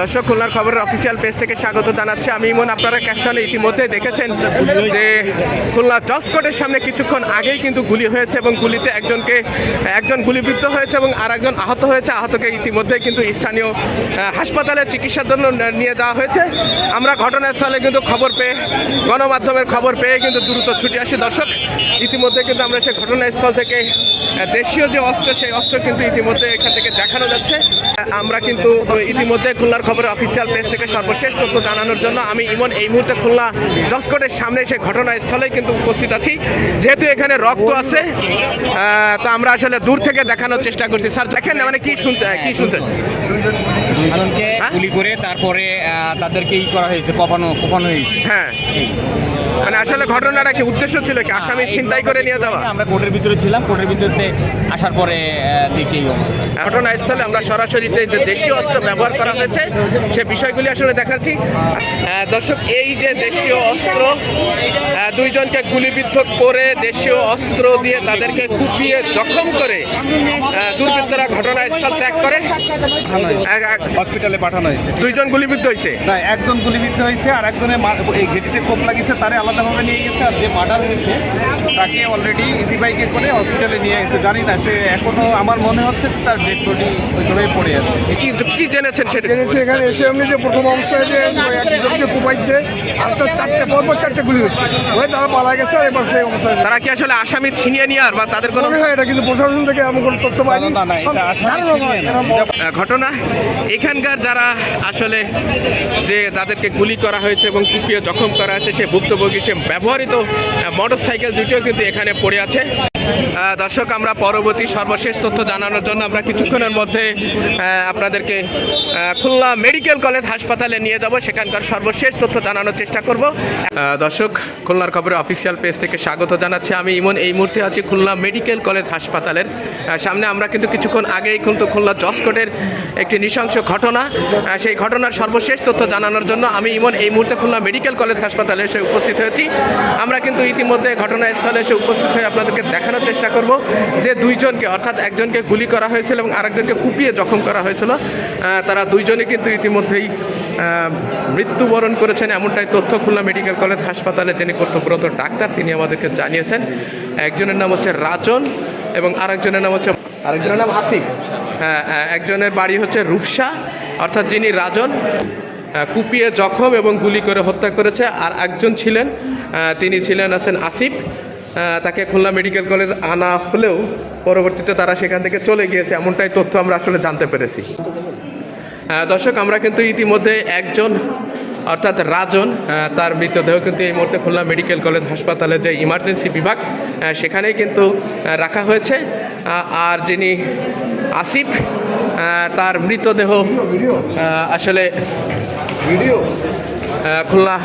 দর্শক, খুলনার খবরের অফিসিয়াল পেজ থেকে স্বাগত জানাচ্ছি। আমি ইমন, আপনারা ক্যাপশনে ইতিমধ্যে দেখেছেন যে খুলনা জসকোটের সামনে কিছুক্ষণ আগেই কিন্তু গুলি হয়েছে এবং গুলিতে একজনকে, একজন গুলিবিদ্ধ হয়েছে এবং আর একজন আহত হয়েছে। আহতকে ইতিমধ্যে কিন্তু স্থানীয় হাসপাতালে চিকিৎসার জন্য নিয়ে যাওয়া হয়েছে। আমরা ঘটনাস্থলে কিন্তু খবর পেয়ে, গণমাধ্যমের খবর পেয়ে কিন্তু দ্রুত ছুটে আসি। দর্শক, ইতিমধ্যে কিন্তু আমরা সেই ঘটনাস্থল থেকে দেশীয় যে অস্ত্র, সেই অস্ত্র কিন্তু ইতিমধ্যে এখান থেকে দেখানো যাচ্ছে। আমরা কিন্তু, ইতিমধ্যে খুলনার খবরের অফিসিয়াল পেজ থেকে সর্বশেষ তথ্য জানানোর জন্য আমি ইমন এই মুহূর্তে খুলনা জসকোটের সামনে সে ঘটনাস্থলে কিন্তু উপস্থিত আছি। যেহেতু এখানে রক্ত আছে তো আমরা আসলে দূর থেকে দেখানোর চেষ্টা করছি। স্যার দেখেন মানে কি শুনতে কি শুনতে? হ্যাঁ? গুলি করে তারপরে তাদেরকে ই করা হয়েছে কপানো কপানো হয়েছে। হ্যাঁ। মানে আসলে ঘটনাটা কি? উদ্দেশ্য ছিল কি? আসামি ছিনতাই করে নিয়ে যাওয়া? আমরা কোর্টের ভিতরে ছিলাম কোর্টের ভিতরে আসার পরে দেখি এই অবস্থা। ঘটনাস্থলে আমরা সরাসরি সেই যে দেশীয় অস্ত্র ব্যবহার করা হয়েছে সে বিষয়গুলি আসলে দেখাচ্ছি। দর্শক এই যে দেশীয় অস্ত্র দুইজনকে গুলিবিদ্ধ করে দেশীয় অস্ত্র দিয়ে তাদেরকে কুপিয়ে জখম করে দুর্বৃত্তরা ঘটনাস্থল ত্যাগ করে। এক- এক- হসপিটালে পাঠানো হয়েছে। দুইজন গুলিবিদ্ধ হয়েছে? না একজন গুলিবিদ্ধ হয়েছে আর একজনের মা- এই ঘেটিতে কোপ লাগিয়েছে তারে আলাদাভাবে নিয়ে গেছে আর যে মার্ডার হয়েছে তাকে অলরেডি ইজি বাইকে করে হসপিটালে নিয়ে গেছে। জানি না সে এখনও আমার মনে হচ্ছে তার ডেড বডি ওইভাবেই পড়ে আছে। কি কি জেনেছেন সেটা? জেনেছি এখানে এসে এমনি যে প্রথম অবস্থায় যে ওই একজনকে কুপাইছে আর তার চারটে পরপর চারটে গুলি হচ্ছে। ওই তারা পালা গেছে আর এবার সেই অবস্থায় তারা কি আসলে আসামি ছিনিয়ে নিয়ে আর বা তাদের কোনো হয় এটা কিন্তু প্রশাসন থেকে এমন কোনো তথ্য পাইনি ঘটনা এখানকার যারা আসলে যে তাদেরকে গুলি করা হয়েছে এবং কুপিয়ে জখম করা হয়েছে সে ভুক্তভোগী ব্যবহৃত মোটর সাইকেল দুটিও কিন্তু এখানে পড়ে আছে। দর্শক, আমরা পরবর্তী সর্বশেষ তথ্য জানানোর জন্য আমরা কিছুক্ষণের মধ্যে আপনাদেরকে খুলনা মেডিকেল কলেজ হাসপাতালে নিয়ে যাব। সেখানকার সর্বশেষ তথ্য জানানোর চেষ্টা করব। দর্শক, খুলনার খবরের অফিসিয়াল পেজ থেকে স্বাগত জানাচ্ছি আমি ইমন। এই মুহূর্তে আছি খুলনা মেডিকেল কলেজ হাসপাতালের সামনে আমরা কিন্তু কিছুক্ষণ আগেই কিন্তু খুলনা জসকোটের একটি নৃশংস ঘটনা সেই ঘটনার সর্বশেষ তথ্য জানানোর জন্য আমি ইমন। এই মুহূর্তে খুলনা মেডিকেল কলেজ হাসপাতালে এসে উপস্থিত হয়েছি। আমরা কিন্তু ইতিমধ্যে ঘটনাস্থলে এসে উপস্থিত হয়ে আপনাদেরকে দেখানোর চেষ্টা করব যে দুইজনকে অর্থাৎ একজনকে গুলি করা হয়েছিল এবং আরেকজনকে কুপিয়ে জখম করা হয়েছিল। তারা দুইজনে কিন্তু ইতিমধ্যেই মৃত্যুবরণ করেছেন। এমনটাই তথ্য খুলনা মেডিকেল কলেজ হাসপাতালে তিনি কর্তব্যরত ডাক্তার তিনি আমাদেরকে জানিয়েছেন। একজনের নাম হচ্ছে রাজন এবং আরেকজনের নাম হচ্ছে আরেকজনের নাম আসিফ। হ্যাঁ হ্যাঁ, একজনের বাড়ি হচ্ছে রূপসা অর্থাৎ যিনি রাজন কুপিয়ে জখম এবং গুলি করে হত্যা করেছে। আর একজন ছিলেন তিনি ছিলেন আছেন আসিফ। তাকে খুলনা মেডিকেল কলেজ আনা হলেও পরবর্তীতে তারা সেখান থেকে চলে গিয়েছে, এমনটাই তথ্য আমরা আসলে জানতে পেরেছি। দর্শক, আমরা কিন্তু ইতিমধ্যে একজন, অর্থাৎ রাজন তার মৃতদেহ কিন্তু এই মুহূর্তে খুলনা মেডিকেল কলেজ হাসপাতালে যে ইমার্জেন্সি বিভাগ সেখানেই কিন্তু রাখা হয়েছে। আর যিনি আসিফ তার মৃতদেহ আসলে খুলনা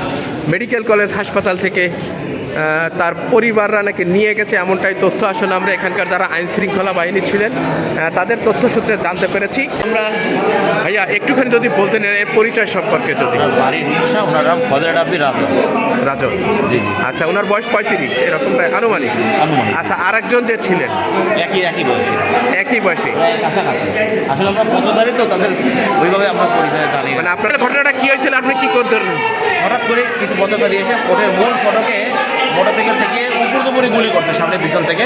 মেডিকেল কলেজ হাসপাতাল থেকে তার পরিবাররা নাকি নিয়ে গেছে এমনটাই তথ্য। আসলে আমরা এখানকার যারা আইন শৃঙ্খলা বাহিনী ছিলেন তাদের তথ্য সূত্রে জানতে পেরেছি। আমরা ভাইয়া একটুখানি যদি বলতেন এর পরিচয় সম্পর্কে যদি। বাড়ির রিক্সা ওনার নাম রাজন। আচ্ছা ওনার বয়স পঁয়ত্রিশ এরকম আনুমানিক। আচ্ছা আর একজন যে ছিলেন? একই একই বয়সী। একই বয়সী। প্রায় কাছাকাছি। আসলে আমরা পথধারী তো তাদের ওইভাবে আমরা পরিচয় জানি মানে আপনার ঘটনাটা কি হয়েছিল? আপনি কি করতেন? হঠাৎ করে কিছু পথধারী এসে মূল ফটকে মোটরসাইকেল থেকে উপর দুপুরে গুলি করছে, সামনে পিছন থেকে।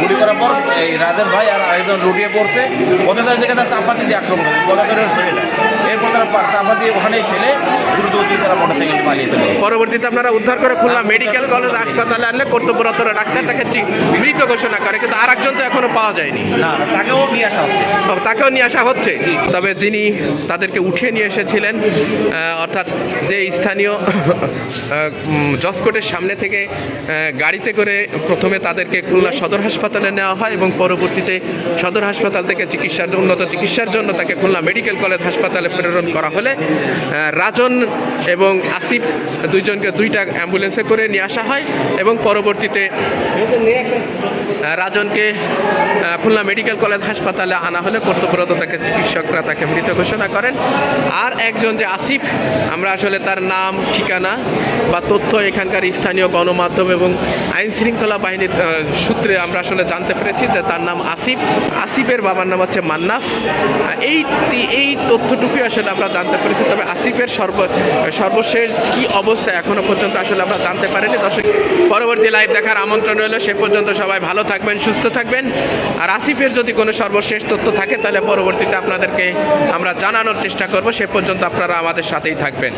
গুলি করার পর এই রাজের ভাই আর আরেকজন লুটিয়ে পড়ছে। পথধারী থেকে তার চাপাতি দিয়ে আক্রমণ করে পথধারীও সরে যায়। এরপর তারা পা- চাপাতি ওখানেই ফেলে দ্রুত গতিতে তারা মোটরসাইকেল পালিয়ে চলে। পরবর্তীতে আপনারা উদ্ধার করে খুলনা মেডিকেল কলেজ হাসপাতালে আনলে কর্তব্যরত ডাক্তার তাকে মৃত ঘোষণা করে কিন্তু আর একজন তো এখনও পাওয়া যায়নি। না তাকেও নিয়ে আসা হচ্ছে। তাকেও নিয়ে আসা হচ্ছে? তবে যিনি তাদেরকে উঠিয়ে নিয়ে এসেছিলেন অর্থাৎ যে স্থানীয় জসকোটের সামনে থেকে গাড়িতে করে প্রথমে তাদেরকে খুলনা সদর হাসপাতালে নেওয়া হয় এবং পরবর্তীতে সদর হাসপাতাল থেকে চিকিৎসার উন্নত চিকিৎসার জন্য তাকে খুলনা মেডিকেল কলেজ হাসপাতালে প্রেরণ করা হলে রাজন এবং আসিফ দুইজনকে দুইটা অ্যাম্বুলেন্সে করে নিয়ে আসা হয় এবং পরবর্তীতে রাজনকে খুলনা মেডিকেল কলেজ হাসপাতালে আনা হলে কর্তব্যরত তাকে চিকিৎসকরা তাকে মৃত ঘোষণা করেন। আর একজন যে আসিফ, আমরা আসলে তার নাম, ঠিকানা বা তথ্য এখানকার স্থানীয় গণমাধ্যম এবং আইন শৃঙ্খলা বাহিনীর সূত্রে আমরা আসলে জানতে পেরেছি যে তার নাম আসিফ। আসিফের বাবার নাম হচ্ছে মান্নাফ। এই এই তথ্যটুকুই আসলে আমরা জানতে পেরেছি, তবে আসিফের সর্ব সর্বশেষ কি অবস্থা এখনও পর্যন্ত আসলে আমরা জানতে পারিনি। দর্শক, পরবর্তী লাইভ দেখার আমন্ত্রণ রইল, সে পর্যন্ত সবাই ভালো থাকবেন, সুস্থ থাকবেন। আর আসিফের যদি কোনো সর্বশেষ তথ্য থাকে, তাহলে পরবর্তীতে আপনাদেরকে আমরা জানানোর চেষ্টা করব, সে পর্যন্ত আপনারা আমাদের সাথেই থাকবেন।